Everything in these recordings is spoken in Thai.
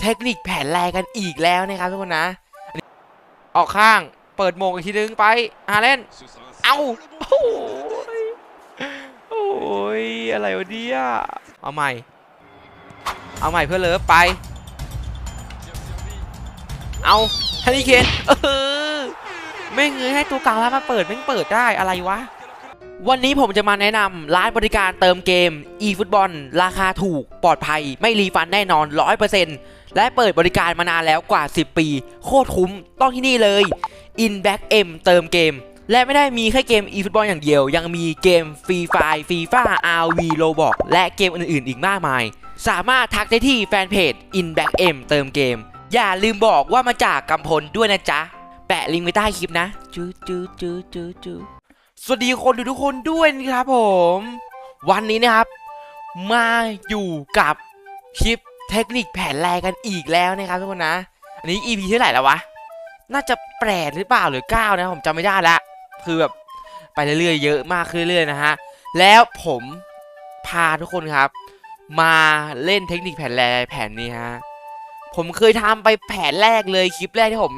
เทคนิคแผนแรงกันอีกแล้วนะครับทุกคนนะ ออกข้างเปิดโมงอีกทีนึงไปอาเล่น เอาโอ้ยโอ้ยอะไรวะเนี่ยเอาใหม่ เอาใหม่เพื่อเลิฟไป เอาฮันนี่เคนเออไม่เงยให้ตัวกลางแล้วมาเปิดไม่เปิดได้อะไรวะ วันนี้ผมจะมาแนะนำร้านบริการเติมเกม eFootball ราคาถูกปลอดภัย ไม่รีฟันแน่นอน 100%และเปิดบริการมานานแล้วกว่า 10 ปี โคตรคุ้มต้องที่นี่เลย InBack M เติมเกม และไม่ได้มีแค่เกม eFootball อย่างเดียว ยังมีเกม Free Fire FIFA RV Roblox และเกมอื่นๆ อีกมากมาย สามารถทักได้ที่แฟนเพจ InBack M เติมเกม อย่าลืมบอกว่ามาจากกำพลด้วยนะจ๊ะ แปะลิงก์ไว้ใต้คลิปนะจูจูจูจูจู สวัสดีคนดูทุกคนด้วยนะครับผม วันนี้นะครับ มาอยู่กับคลิปเทคนิคแผนแรงกันอีกแล้วนะครับทุกคนนะ อันนี้ EP เท่าไหร่แล้ววะ น่าจะแปดหรือเปล่าหรือ9นะผมจำไม่ได้ละคือแบบไปเรื่อยๆเยอะมากขึ้นเรื่อยๆนะฮะแล้วผมพาทุกคนครับ มาเล่นเทคนิคแผนแรงแผนนี้ฮะผมเคยทำไปแผนแรกเลยคลิปแรกที่ผม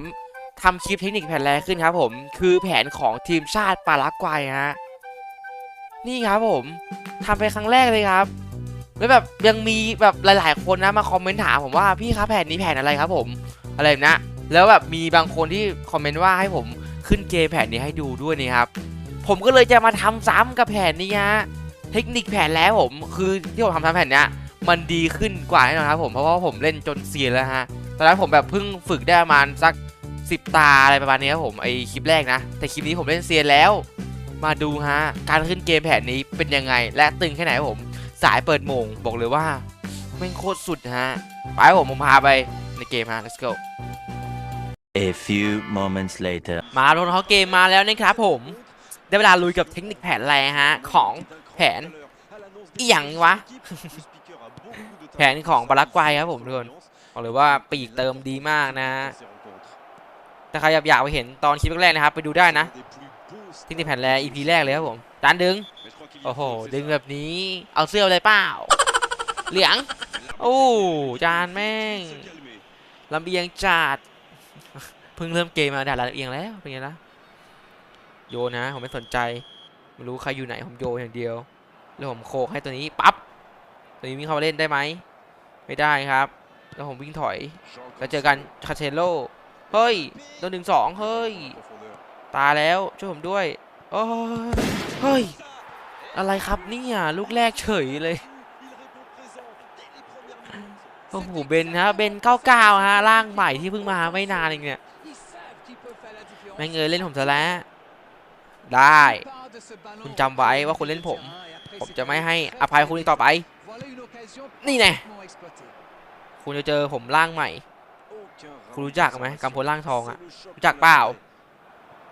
ทำคลิปเทคนิคแผนแรกขึ้นครับผม คือแผนของทีมชาติปารากวัยฮะนี่ครับผมทำไปครั้งแรกเลยครับ แล้วแบบยังมีแบบหลาย ๆ คนนะมาคอมเมนต์ถามผมว่าพี่ครับแผนนี้แผนอะไรครับผมอะไรนะแล้วแบบมีบางคนที่คอมเมนต์ว่าให้ผมขึ้นเกมแผนนี้ให้ดูด้วยนี่ครับ ผมก็เลยจะมาทำซ้ำกับแผนนี้ฮะเทคนิคแผนแล้วผม คือที่ผมทำซ้ำแผนเนี้ยมันดีขึ้นกว่าแน่นอนครับผมเพราะว่าผมเล่นจนเซียนแล้วฮะตอนนั้นผมแบบเพิ่งฝึกได้ประมาณสัก 10 ตาอะไรประมาณนี้ครับผมไอคลิปแรกนะ แต่คลิปนี้ผมเล่นเซียนแล้ว มาดูฮะ การขึ้นเกมแผนนี้เป็นยังไง และตึงแค่ไหนครับผม สายเปิดโมงบอกเลยว่าแม่งโคตรสุดฮะ ไปครับผมผมพาไปในเกมฮะ let's go A few moments later. มาลงเขาเกมมาแล้วนะครับผม ได้เวลาลุยกับเทคนิคแผนแรงฮะ ของแผนอีหยังวะ แผนของบารักไกวครับผมทุกคนบอกเลยว่าปีกเติมดีมากนะ ถ้าใครอยากไปเห็นตอนคลิปแรกๆนะครับ ไปดูได้นะเทคนิแผ่นแรง EP แรกเลยครับผมจานดึง โอ้โห ดึงแบบนี้ เอาเสื้ออะไรเปล่า เหลียงโอ้ จานแม่งลำเอียงจัด เพิ่งเริ่มเกมมาด่าลำเอียงแล้ว เป็นไงล่ะ โยนะ ผมไม่สนใจ ไม่รู้ใครอยู่ไหน ผมโยอย่างเดียว แล้วผมโคกให้ตัวนี้ ปั๊บ ตัวนี้วิ่งเข้ามาเล่นได้ไหม ไม่ได้ครับ แล้วผมวิ่งถอย แล้วเจอกันคาเชโล เฮ้ยโดนหนึ่งสองเฮ้ย ตาแล้วช่วยผมด้วยโอ้เฮ้ย อะไรครับเนี่ยลูกแรกเฉยเลยโอ้โหเบนฮะเบน99ฮะร่างใหม่ที่เพิ่งมาไม่นานเองเนี่ยแม่งเอยเล่นผมซะแล้วได้ คุณจำไว้ว่าคุณเล่นผม ผมจะไม่ให้อภัยคุณอีกต่อไป นี่แน่คุณจะเจอผมร่างใหม่ คุณรู้จักไหมกำพลร่างทองอะรู้จักเปล่า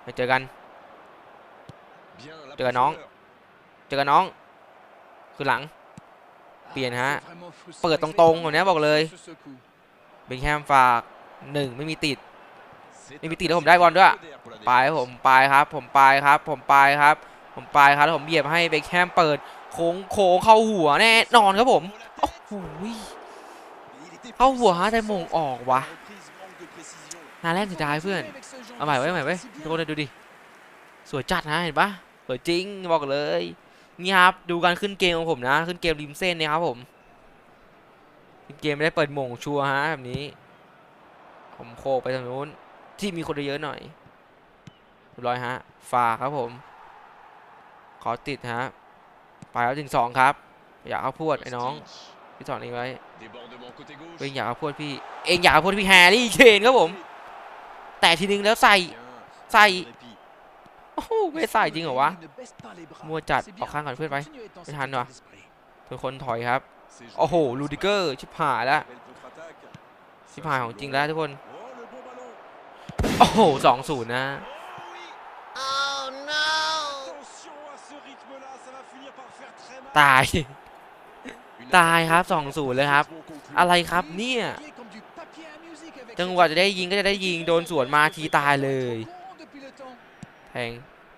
ไปเจอกันเจอกัน้อง เจอกันน้อง คือหลัง เปลี่ยนฮะ เปิดตรงๆแบบนี้บอกเลยเบนแฮมฝากหนึ่งไม่มีติดไม่มีติดแล้วผมได้บอลด้วยปครับ ผมไปครับ ผมไปครับ ผมไปครับผมไปครับแล้วผมเหยียบให้เบคแฮมเปิดโค้งโค้งเข้าหัวแน่นอนครับผมโอ้โหเข้าหัวฮะแต่มงออกวะาแรกสุดท้ายเพื่อน เอาใหม่ไว้ใหม่ไว้ทุกคนดูดิ สวยจัดนะเห็นปะสวยจริงบอกเลย นี่ครับดูการขึ้นเกมของผมนะ ขึ้นเกมริมเส้นเนี่ยครับผมเกมไม่ได้เปิดมงชัวร์ฮะแบบนี้ ผมโคไปทางนู้น ที่มีคนเยอะหน่อยร้อยฮะฝาครับผม ขอติดฮะ ไปแล้วถึงสองครับ อยากเอาพวดไอ้น้อง พี่ถอนเองไว้เองอยากเอาพวดพี่ เองอยากเอาพวดพี่แฮร์รี่เคนครับผม แต่ทีนึงแล้วใส่ใส่โอ้โหไม่ใส่จริงเหรอวะมัวจัดออกข้างก่อนเพื่อนไปไม่ทันว่ะเป็นคนถอยครับโอ้โหลูดิเกอร์ชิบหายแล้วชิบหายของจริงแล้วทุกคนโอ้โหสองศูนย์นะตาย ตายครับสองศูนย์เลยครับ อะไรครับเนี่ย จังหวะจะได้ยิงก็จะได้ยิงโดนสวนมาทีตายเลย แทง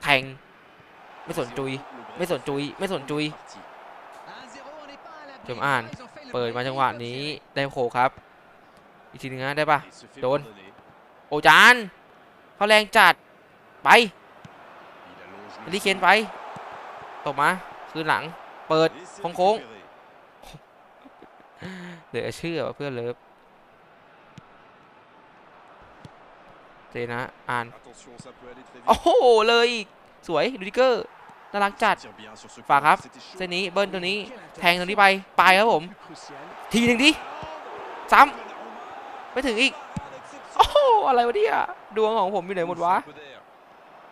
แทง ไม่สนจุย ไม่สนจุย ไม่สนจุยจมอ่าน เปิดมาจังหวะนี้ได้โคครับ อีกทีหนึงนะได้ปะ Et se fait Đồn. pardonner. โอจานเขาแรงจัด ไป Il allonge เฮ le ลิเคนไป ตกมา คืนหลัง เปิดโค้งเหลือเชื่อเพื่อนเลิฟ เจนะอ่าน Attention, ça peut aller très vite. โอ้โหเลยอีกสวยดูดิเกอร์น่ารักจัด Tire bien sur ce ฝากครับ corner, c'était chaud. เส้นนี้เบิ้ลตัวนี้แทงตัวนี้ไปไปครับผม ทีหนึ่งดิซ้ Donnarumma, ำไปถึงอีก un exceptionnel โอ้โหอะไรวะเนี่ยดวงของผมอยู่ไหนหมดวะ peu d'air.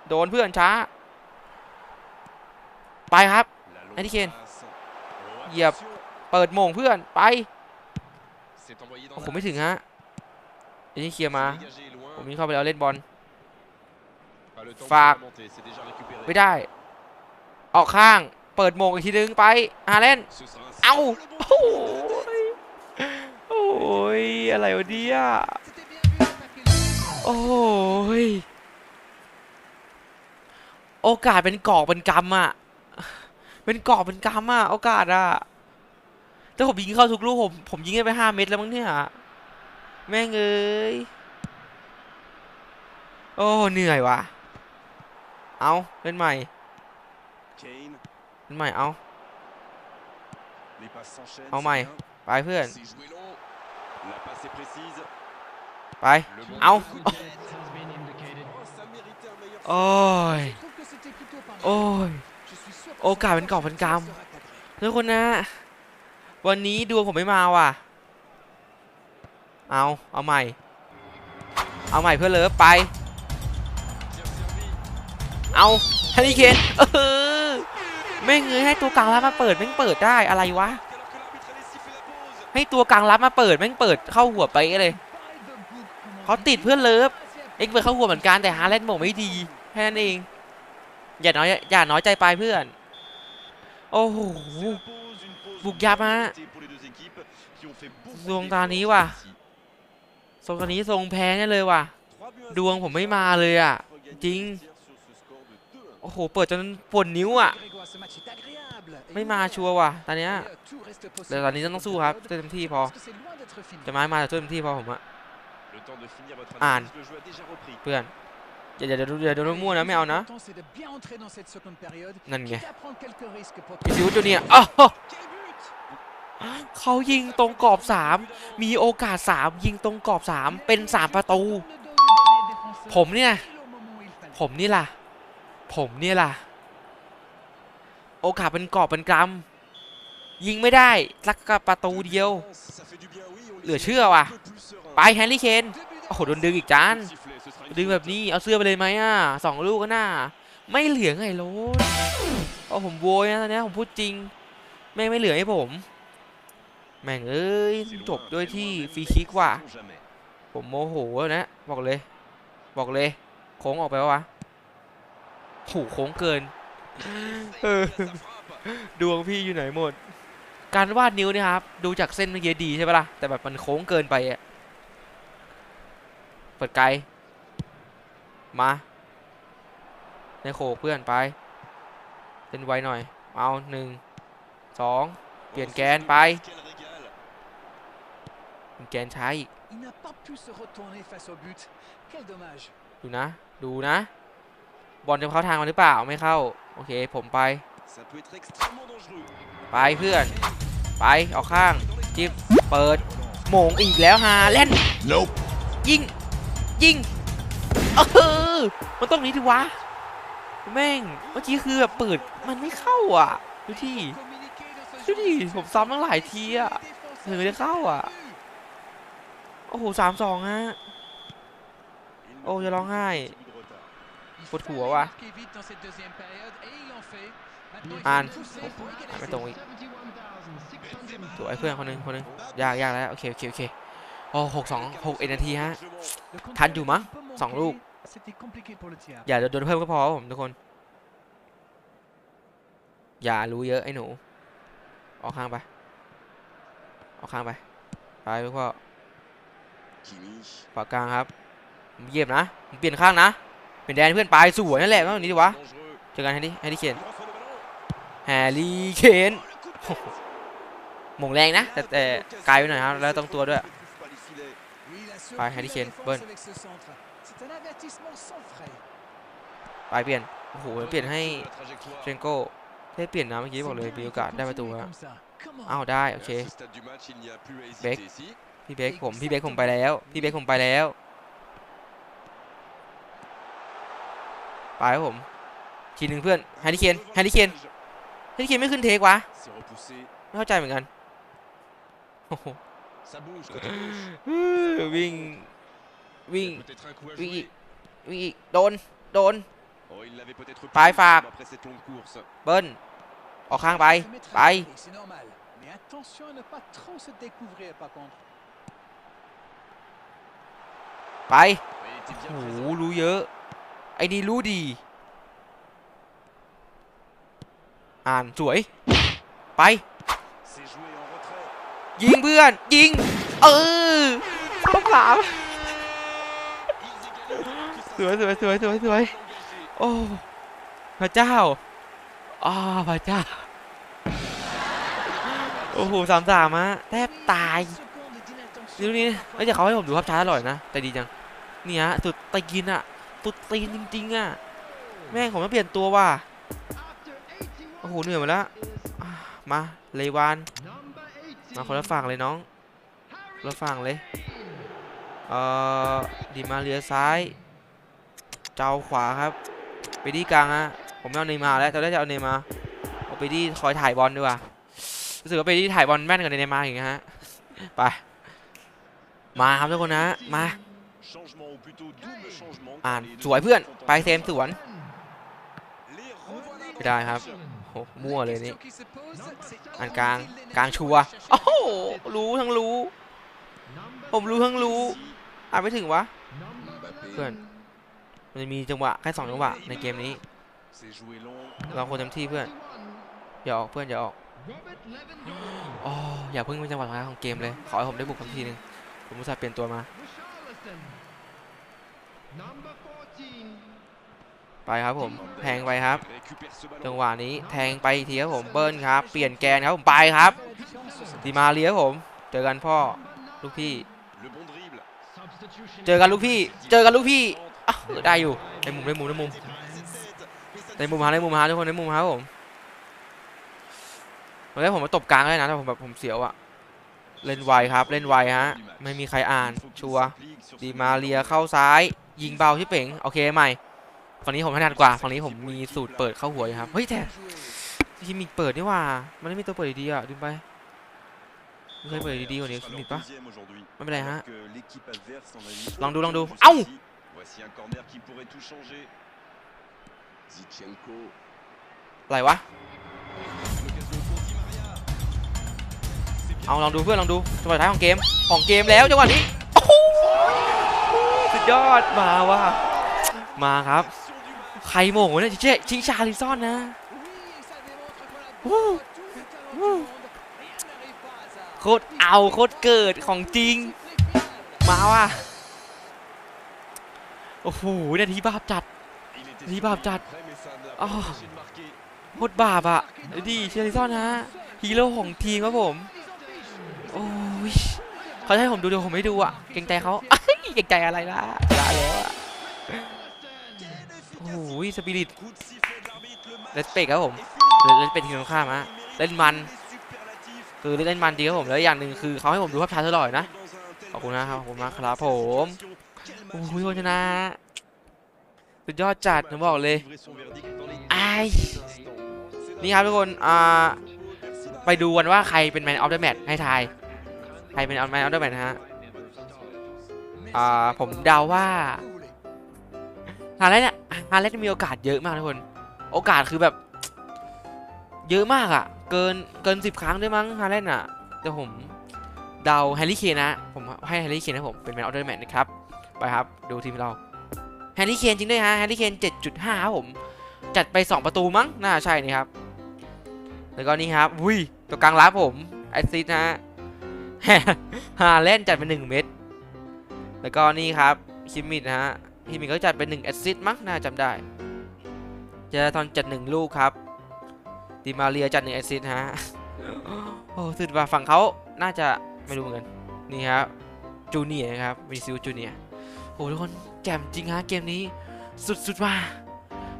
โดนเพื่อนช้า ไปครับ La longue Harry Kane. passe. Oh, Yep. attention, เปิดโมงเพื่อนไป c'est envoyé dans โอ้โห l'axe. ไม่ถึงฮะอันนี้เคลียร์มา C'est dégagé loin. ผมวิ่งเข้าไปแล้วเล่นบอล Pas le temps de Phạt. se remonter, c'est déjà récupéré. ไม่ได้ ออกข้างเปิดโมงอีกทีนึงไปอาเล่น Ce sera un เอ้า Oh, le โอ้ bon โห pied. โอ้ยอะไรวะเนี่ยโอ้ยโอกาสเป็นกอบเป็นกำอะเป็นกอบเป็นกำอะโอกาสอะแต่ผมยิงเข้าทุกลูกผมผมยิงได้ไปห้าเม็ดแล้วมั้งเนี่ยแม่งเอ้ย โอ้เหนื่อยว่ะเอาเล่นใหม่ Kane, เล่นใหม่เอา les passes s'enchaînent. Oh c'est my. bien. ไปเพื่อน C'est joué long. La passe est précise. ไป Le bon Au. coup de tête. Oh, ça méritait un meilleur โอ้ยโอ้ยโอกาสเป็นกอบเป็นกำทุกคนนะ วันนี้ดวงผมไม่มาว่ะ เอาเอาใหม่ เอาใหม่เพื่อเลิฟไป Bien servi. เอาแฮร์รี่เคนเออไม่เงยให้ตัวกลางรับมาเปิดแม่งเปิดได้อะไรวะ ให้ตัวกลางรับมาเปิดแม่งเปิดเข้าหัวไปเลยเขาติดเพื่อนเลิฟเอ็กเปิดเข้าหัวเหมือนกันแต่ฮาเลนบอกไม่ดีแค่นั้นเอง อย่าน้อยอย่าน้อยใจไปเพื่อน โอ้โห C'est la pause, une pause Bục giáp, bien hein. méritée pour les deux équipes qui ont fait beaucoup ดวงตานี้ว่ะทรงตอนนี้ทรงแพ้แน่เลยว่ะ ดวงผมไม่มาเลยอะ จริง โอ้โห เปิดจนปวดนิ้วอะ ไม่มาชัวร์ว่ะ ตอนเนี้ยแต่ตอนนี้ต้องสู้ครับเต็มที่พอ จะมามาแต่เต็มที่พอผมอะ Le temps de finir votre Anne. analyse, le jeu a déjà repris. เพื่อนอย่าอย่าอย่าอย่าโดนมั่วนะไม่เอานะนั่นไงพิซิวจูเนียร์อ้าว Quel but เขายิงตรงกรอบสามมีโอกาสสามยิงตรงกรอบสามเป็นสามประตู ผมเนี่ย ผมนี่ล่ะ ผมเนี่ยล่ะ โอกาสเป็นกรอบเป็นกรำยิงไม่ได้สักกับประตูเดียว เหลือเชื่อว่ะ ไปแฮร์รี่เคนโอ้โหโดนดึงอีกจานดึงแบบนี้เอาเสื้อไปเลยไหมอะสองลูกก็น่าไม่เหลือไงโรสโอ้ผมโวยนะตอนเนี้ยผมพูดจริง แม่งไม่เหลือให้ผม แม่งเอ้ยจบด้วยที่ฟรีคิกว่ะผมโมโหแล้วนะ บอกเลย บอกเลยโค้งออกไปวะ วะโหโค้งเกินดวงพี่อยู่ไหนหมด การวาดนิ้วเนี่ยครับ ดูจากเส้นเมื่อกี้ดีใช่ปะล่ะ แต่แบบมันโค้งเกินไปอะเปิดไกล มา ในโขกเพื่อนไปเล่นไวหน่อย เอาหนึ่ง สอง เปลี่ยนแกนไปเป็นแกนใช้อีกดูนะ ดูนะ บอลจะเข้าทางมันหรือเปล่าไม่เข้า โอเคผมไป Ça peut être extrêmement dangereux. ไปเพื่อน ไปออกข้างจิ๊บเปิดโหมงอีกแล้วฮาเล่น Nope. ยิงยิงเออมันต้องนี้ดิวะแม่งเมื่อกี้คือแบบเปิดมันไม่เข้าอะดูที่ดูดิผมซ้ำตั้งหลายทีอะถึงจะเข้าอะโอ้โหสามสองฮะ Oh, j'ai l'enraille. Il Faut de fallait coup, ouais. Marquer vite dans cette deuxième période et il en fait. Maintenant, il Anne. faut pousser pour อะไม่ égaliser. ตรงอีกตัวไอ้เพื่อนคนหนึงคนหนึงยากยากแล้วโอเคโอเคโอเคโอ้หกสองหกเอ็ดนาทีฮะ Le contrôle ทันอยู่มั้ง un peu สองลูก manqué. C'était compliqué pour le tir. อย่าโดนเพิ่มก็พอครับผมทุกคน อย่ารู้เยอะไอ้หนู ออกข้างไป ออกข้างไป ไปลูกพ่อ Kimmich. ฝากกลางครับผมเหยียบนะผมเปลี่ยนข้างนะ เป็นแดนเพื่อนปลายสวยนั่นแหละต้องนี้ดีวะเจอกันแฮร์รี่แฮร์รี่เคนแฮร์รี่เคนหม่งแรงนะ แต่แต่ไกลไปหน่อยครับแล้วต้องตัวด้วยไปแฮร์รี่เคนเบิร์นไปเปลี่ยนโอ้โหเปลี่ยนให้เชนโก้ได้เปลี่ยนนะเมื่อกี้บอกเลยมีโอกาสได้ประตูครับอ้าวได้โอเคเบคพี่เบคผมพี่เบคผมไปแล้วพี่เบคผมไปแล้ว ไปครับผมทีหนึ่งเพื่อนแฮร์รี่เคนแฮร์รี่เคนแฮร์รี่เคนไม่ขึ้นเทควะ C'est repoussé. ไม่เข้าใจเหมือนกันโอ้โห Ça bouge côté gauche. วิ่งวิ่ง Peut-être un coup à Oui. jouer. วิ่งอีกโดนโดน Oh, il l'avait peut-être Pareil, plus Fab. après cette longue course. เบิ้ลออกข้างไป Se mettre à ไป l'abri, C'est normal. Mais attention à ne pas trop se découvrir par contre. ไป Mais il était โอ้ bien โห présent. รู้เยอะ ไอ้นี่รู้ดี อ่านสวย ไป ยิงเพื่อน ยิง เออสองสามสวยสวยสวยสวยสวยโอ้พระเจ้าอ้าพระเจ้า โอ้โหสามสามอะแทบตายนี่ดูนี่ไม่แต่เขาให้ผมดูภาพช้าอร่อยนะ แต่ดีจัง นี่ฮะ สุดตีนอะ สุดตีนจริงๆอะแม่งผมต้องเปลี่ยนตัวว่ะ โอ้โห เหนื่อยหมดแล้วอะมา เลวาน มาคนละฝั่งเลยน้องคนละฝั่งเลย เอ่อดีมาเลียซ้าย เจ้าขวาครับ ไปดีกลางฮะ ผมไม่เอาเนย์มาร์แล้วตอนแรกจะเอาเนย์มาร์เอาไปดีคอยถ่ายบอลดีกว่ารู้สึกว่าไปดีถ่ายบอลแม่นกว่าเนย์มาร์อย่างเงี้ยฮะ ไป มาครับทุกคนนะ มา Changement ou plutôt double changement. อ่าน Les deux สวยเพื่อน sont en ไปเซมสวน Les revoilà dans ไม่ได้ le ครับ match. โหมั่วเลยนี่ Question qui se pose, c'est อันกลาง inutile กลาง d'énergie ชั pour วร์ chercher โอ้โห la รู้ทั้งรู้ ผมรู้ทั้งรู้อ่านไม่ถึงวะ Mbappé. เพื่อนมันจะมีจังหวะแค่สองจังหวะในเกมนี้ C'est joué long. เราควรเต็มที่เพื่อนอย่าออกเพื่อนอย่าออกอ๋ออย่าเพิ่งเป็นจังหวะสุดท้ายของเกมเลย ขอให้ผมได้บุกสักทีหนึงผมอุตส่าห์เปลี่ยนตัวมา ไปครับผมแทงไปครับ Récupère ce ballon. จังหวะนี้แทงไปอีกทีครับผมเบิ้ลครับ เปลี่ยนแกนครับผมไปครับดีมาเลียครับผม เจอกันพ่อลูกพี่ Le bon dribble. เจอกันลูกพี่ เจอกันลูกพี่อะเออได้อยู่ในมุมในมุมในมุมในมุมฮะในมุมฮะทุกคนในมุมฮะผมตอนแรกผมมาตบกลางเลยนะแต่ผมแบบผมเสียวอะ เล่นไวครับเล่นไวฮะไม่มีใครอ่านชัวร์ดีมาเลียเข้าซ้าย ยิงเบาที่เป่งโอเคใหม่ฝั่งนี้ผมถนัดกว่าฝั่งนี้ผมมีสูตรเปิดเข้าหัวอยู่ครับเฮ้ยแต่ที่มีเปิดนี่หว่า มันไม่มีตัวเปิดดีๆอะดูไปไม่เคยเปิดดีๆกว่านี้มีปะไม่เป็นไรฮะลองดูลองดูเอ้า Voici un corner qui pourrait tout changer. Zichenko. อะไรวะ เอาลองดูเพื่อนลองดูจังหวะท้ายของเกมของเกมแล้วจังหวะนี้สุดยอดมาว่ะมาครับ ใครโมงเนี่ยเจ๊ชิงชาลิซอนนะโคตรเอาโคตรเกิดของจริง มาว่ะโอ้โหเนี่ยทีบาปจัดทีบาปจัดอ๋โคตรบาปอะดีเชลิซอนนะฮีโร่ของทีมครับผม เขาให้ผมดูเดี๋ยวผมไม่ดูอะเกรงใจเขาเกรงใจอะไรล่ะชนะแล้วอะโอ้โหสปิริตเลสเปกครับผมเลสเปกทีมตรงข้ามฮะเล่นมัน คือเล่นมันดีครับผมแล้วอย่างหนึ่งคือเขาให้ผมดูภาพช้าตลอดนะขอบคุณนะครับขอบคุณมากครับผมโอ้โหคนชนะสุดยอดจัดผมบอกเลยไอาย instants. นี่ครับทุกคนอ่าไปดูกันว่าใครเป็นแมนออฟเดอะแมตช์ให้ทาย รเป็นแมนออฟเดอะแมตช์ฮะอ่าผมเดาว่าฮาร์เลนเนี่ยฮาร์เลนมีโอกาสเยอะมากทุกคน โอกาสคือแบบ เยอะมากอะ่ะ เกินเกินสิบครั้งด้วยมั้งฮาร์เลนอะแต่ผมเดาแฮร์รี่เคนนะ ผมให้แฮร์รี่เคนนะผมเป็นแมนออเดอะแมตช์นะครับ ไปครับ ดูทีมเราแฮร์รี่เคนจริงด้วยฮะแฮร์รี่เคน7.5ครับผม จัดไป 2 ประตูมั้งน่าใช่นี่ครับ แล้วก็นี่ครับวุ้ยตัวกลางรับผมแอสซิสต์นะ ฮาเล่นจัดเป็น1เม็ดแล้วก็นี่ครับคิมมิดนะฮะคิมมิดก็จัดเป็น1แอสซิสต์มั้งน่าจำได้เจอทอนจัด1ลูกครับดิมาเรียจัด1แอสซิสต์ฮะโอ้สุดว่าฝั่งเขาน่าจะไม่รู้เหมือนกันนี่ครับจูเนียครับวิซิอุสจูเนียโอ้ทุกคนแจ่มจริงฮะเกมนี้ สุดๆว่า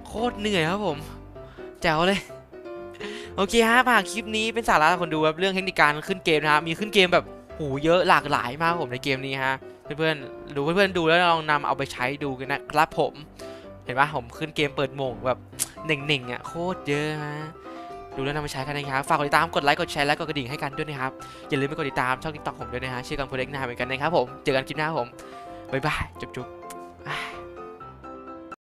โคตรเหนื่อยครับผมแจ๋วเลย โอเคฮะฝากคลิปนี้เป็นสาระสำหรับคนดูครับเรื่องเทคนิคการขึ้นเกมนะครับมีขึ้นเกมแบบโหเยอะหลากหลายมากผมในเกมนี้ฮะเพื่อนๆดูเพื่อนๆดูแล้วลองนำเอาไปใช้ดูกันนะครับผม เห็นปะผมขึ้นเกมเปิดโมงแบบหนึ่งๆอะโคตรเยอะฮะดูแล้วนำไปใช้กันนะครับฝากกดติดตามกดไลค์กดแชร์และกดกระดิ่งให้กันด้วยนะครับอย่าลืมไปกดติดตามช่องทิกตอกผมด้วยนะฮะชื่อกันโปรเด็กนาเหมือนกันนะครับผมเจอกันคลิปหน้าผมบ๊ายบายจุ๊บๆ